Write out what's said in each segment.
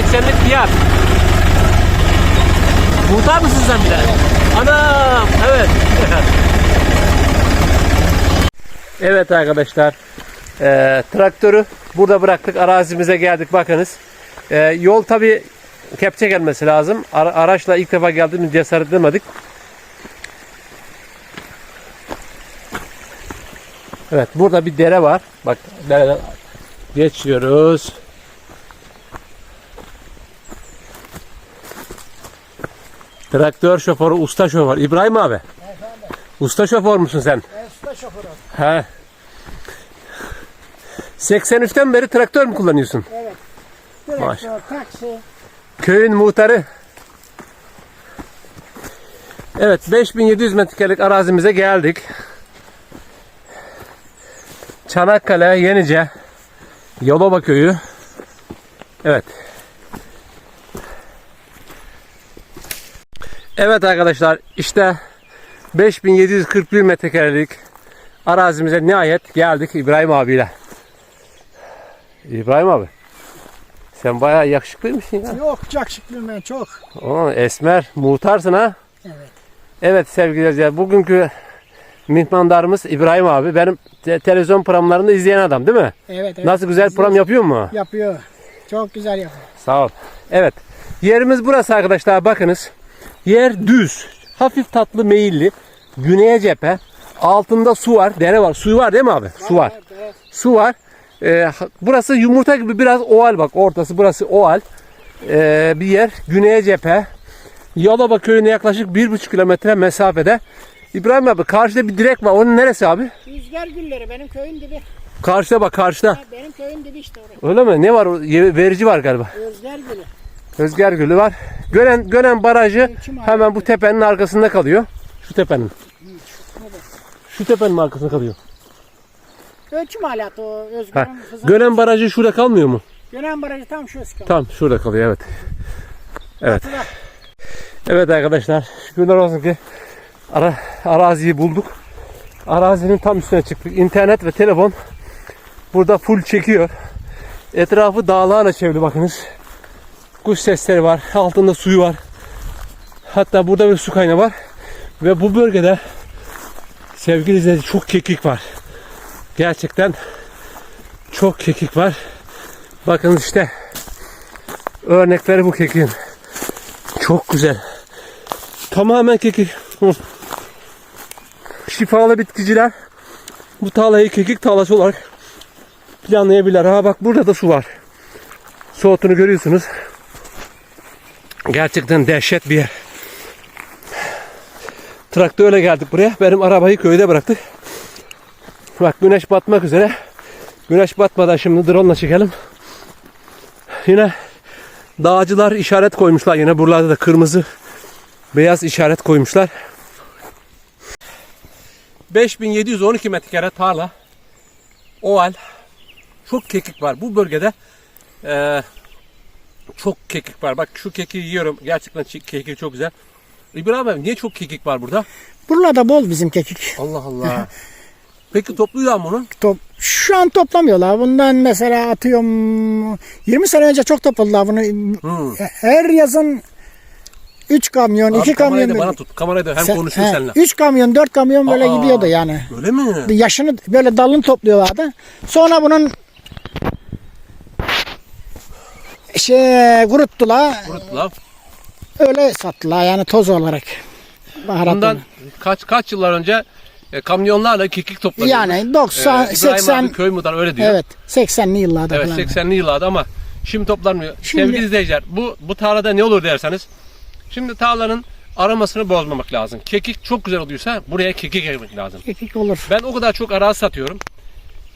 480'lik fiyat. Muhtar mısın sen bir de? Anam evet. evet arkadaşlar. Eee, traktörü burada bıraktık. Arazimize geldik bakınız. Eee, yol tabi kepçe gelmesi lazım. Ara- araçla ilk defa geldiğimiz cesaret edemedik. Evet burada bir dere var. Bak dereden geçiyoruz. Traktör şoförü, usta şoför. İbrahim abi. Usta şoför müsün sen? Ben usta şoförüm. He. 83'ten beri traktör mü kullanıyorsun? Evet. Maş- Traktör, taksi. Köyün muhtarı. Evet 5700 metrekarelik arazimize geldik. Çanakkale, Yenice, Yalova köyü. Evet. Evet arkadaşlar işte 5741 metrekarelik arazimize nihayet geldik İbrahim abiyle. İbrahim abi. Sen bayağı yakışıklıymışsın ya. Yok yakışıklıyım ben çok. Oo, esmer, muhtarsın ha. Evet. Evet sevgili izleyiciler, bugünkü mihmandarımız İbrahim abi. Benim te- televizyon programlarını izleyen adam değil mi? Evet. evet. Nasıl güzel program yapıyor mu? Yapıyor. Çok güzel yapıyor. Sağ ol. Evet. Yerimiz burası arkadaşlar bakınız. Yer düz. Hafif tatlı meyilli. Güneye cephe. Altında su var. Dere var. Su var değil mi abi? Su var. Su var. Ee, burası yumurta gibi biraz oval bak. Ortası burası oval. Ee, bir yer. Güneye cephe. Yalova köyüne yaklaşık bir buçuk kilometre mesafede. İbrahim abi karşıda bir direk var. Onun neresi abi? Rüzgar gülleri benim köyün dibi. Karşıda bak karşıda. Ha, benim köyün dibi işte orası. Öyle mi? Ne var? Verici var galiba. Rüzgar gülü. Rüzgar Gölü var. Gören Gören Barajı hemen bu tepenin arkasında kalıyor. Şu tepenin. Şu tepenin arkasında kalıyor. Ölçüm alatı o Ha. Özgür'ün kızı. Gören Barajı şurada kalmıyor mu? Gönen barajı tam şu ıskalı. Tam şurada kalıyor evet. Evet. Evet arkadaşlar şükürler olsun ki ara, araziyi bulduk. Arazinin tam üstüne çıktık. İnternet ve telefon burada full çekiyor. Etrafı dağlarla çevrili bakınız. Kuş sesleri var. Altında suyu var. Hatta burada bir su kaynağı var. Ve bu bölgede sevgili izleyiciler çok kekik var. Gerçekten çok kekik var. Bakın işte örnekleri bu kekiğin. Çok güzel. Tamamen kekik. Şifalı bitkiciler bu tarlayı kekik tarlası olarak planlayabilirler. Ha bak burada da su var. Soğutunu görüyorsunuz. Gerçekten dehşet bir yer. Traktörle geldik buraya. Benim arabayı köyde bıraktık. Bak güneş batmak üzere. Güneş batmadan şimdi drone ile çekelim. Yine dağcılar işaret koymuşlar. Yine buralarda da kırmızı beyaz işaret koymuşlar. 5712 metrekare tarla. Oval. Çok kekik var. Bu bölgede eee, çok kekik var. Bak şu kekiği yiyorum. Gerçekten kekik çok güzel. İbrahim abi niye çok kekik var burada? Buralarda bol bizim kekik. Allah Allah. Peki topluyorlar mı onu? Top, şu an toplamıyorlar. Bundan mesela atıyorum 20 sene önce çok topladılar bunu. Hı. Her yazın 3 kamyon, Abi 2 kamerayı kamyon. da bana tut. Kamerayı da hem Sen- konuşuyor he, seninle. 3 kamyon, 4 kamyon böyle Aa. gidiyordu yani. Öyle mi? Yaşını böyle dalını topluyorlardı. Sonra bunun şey kuruttular. Kuruttular. Öyle sattılar yani toz olarak. Baharat Bundan kaç kaç yıllar önce e, kamyonlarla kekik toplanıyor. Yani 90, Ee, İbrahim 80 abi köy muhtarı öyle diyor. evet 80'li yıllarda Evet falan. 80'li yıllarda ama şimdi toplanmıyor. Şimdi- Sevgili izleyiciler bu bu tarlada ne olur derseniz şimdi tarlanın aromasını bozmamak lazım. Kekik çok güzel oluyorsa buraya kekik ekmek lazım. Kekik olur. Ben o kadar çok arazi satıyorum.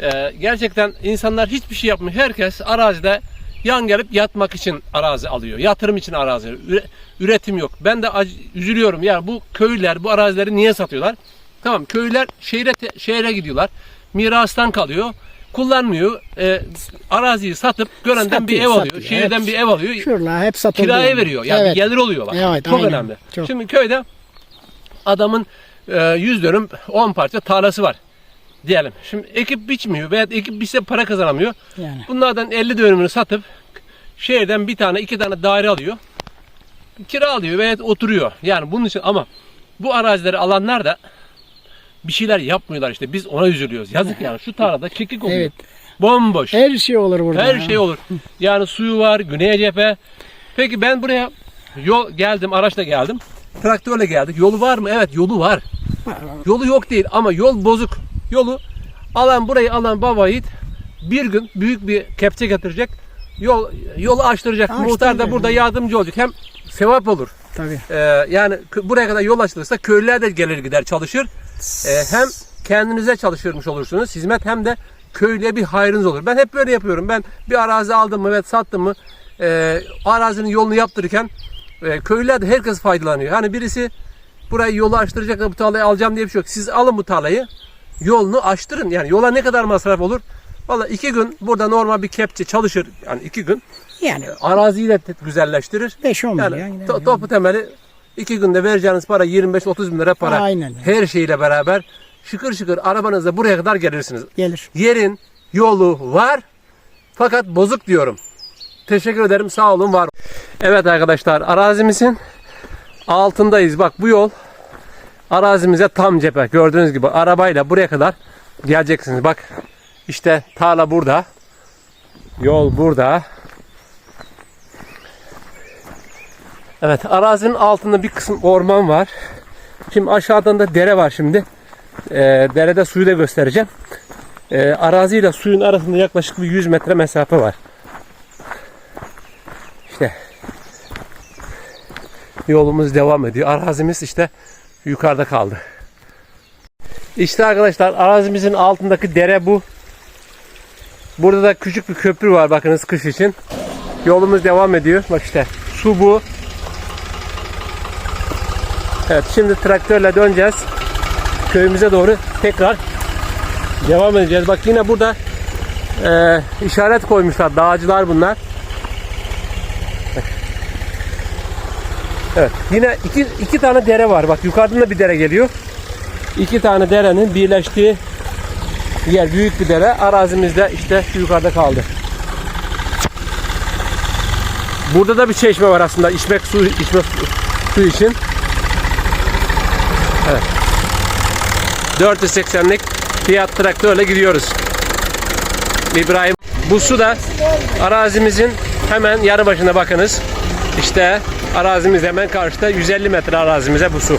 Ee, gerçekten insanlar hiçbir şey yapmıyor. Herkes arazide yan gelip yatmak için arazi alıyor. Yatırım için arazi. Üre- üretim yok. Ben de üzülüyorum. Yani bu köylüler bu arazileri niye satıyorlar? Tamam köylüler şehre şehre gidiyorlar. Mirastan kalıyor. Kullanmıyor. Ee, araziyi satıp görenden bir ev Satıyor, alıyor. satıyor. Şehirden Hep- bir ev alıyor. Şuralar hep satıldı. Kiraya yani. veriyor. Yani evet. gelir oluyor bak. Evet, Çok aynen. önemli. Çok. Şimdi köyde adamın e, 100 dönüm 10 parça tarlası var diyelim. Şimdi ekip biçmiyor veya ekip biçse para kazanamıyor. Yani. Bunlardan 50 dönümünü satıp şehirden bir tane iki tane daire alıyor. Kira alıyor veya oturuyor. Yani bunun için ama bu arazileri alanlar da bir şeyler yapmıyorlar işte. Biz ona üzülüyoruz. Yazık yani şu tarlada çekik oluyor. Evet. Bomboş. Her şey olur burada. Her ya. şey olur. Yani suyu var, güneye cephe. Peki ben buraya yol geldim, araçla geldim. Traktörle geldik. Yolu var mı? Evet, yolu var. Yolu yok değil ama yol bozuk. Yolu alan burayı alan baba yiğit bir gün büyük bir kepçe getirecek. Yol yolu açtıracak. Muhtar da burada evet. yardımcı olacak. Hem sevap olur. Tabii. Ee, yani buraya kadar yol açılırsa köylüler de gelir gider çalışır. Ee, hem kendinize çalışırmış olursunuz. Hizmet hem de köylüye bir hayrınız olur. Ben hep böyle yapıyorum. Ben bir arazi aldım mı ve sattım mı e, arazinin yolunu yaptırırken e, köylüler de herkes faydalanıyor. Hani birisi burayı yolu açtıracak bu tarlayı alacağım diye bir şey yok. Siz alın bu tarlayı yolunu açtırın. Yani yola ne kadar masraf olur? Valla iki gün burada normal bir kepçe çalışır. Yani iki gün Yani araziyi de güzelleştirir. 5-10 Yani gider to- yani. topu temeli iki günde vereceğiniz para 25-30 bin lira para. Aynen. Her şeyle beraber şıkır şıkır arabanızla buraya kadar gelirsiniz. Gelir. Yerin yolu var fakat bozuk diyorum. Teşekkür ederim sağ olun var. Evet arkadaşlar arazimizin altındayız. Bak bu yol arazimize tam cephe. Gördüğünüz gibi arabayla buraya kadar geleceksiniz. Bak işte tarla burada. Yol burada. Evet arazinin altında bir kısım orman var. Şimdi aşağıdan da dere var şimdi. Ee, derede suyu da göstereceğim. Ee, araziyle suyun arasında yaklaşık bir 100 metre mesafe var. İşte yolumuz devam ediyor. Arazimiz işte yukarıda kaldı. İşte arkadaşlar arazimizin altındaki dere bu. Burada da küçük bir köprü var bakınız kış için. Yolumuz devam ediyor. Bak işte su bu. Evet şimdi traktörle döneceğiz. Köyümüze doğru tekrar devam edeceğiz. Bak yine burada e, işaret koymuşlar. Dağcılar bunlar. Evet. Yine iki, iki tane dere var. Bak yukarıdan da bir dere geliyor. İki tane derenin birleştiği yer büyük bir dere. Arazimizde işte yukarıda kaldı. Burada da bir çeşme var aslında içmek su içme su, su için. Evet. 480'lik fiyat traktörle gidiyoruz. İbrahim bu su da arazimizin hemen yanı başına bakınız. İşte arazimiz hemen karşıda 150 metre arazimize bu su.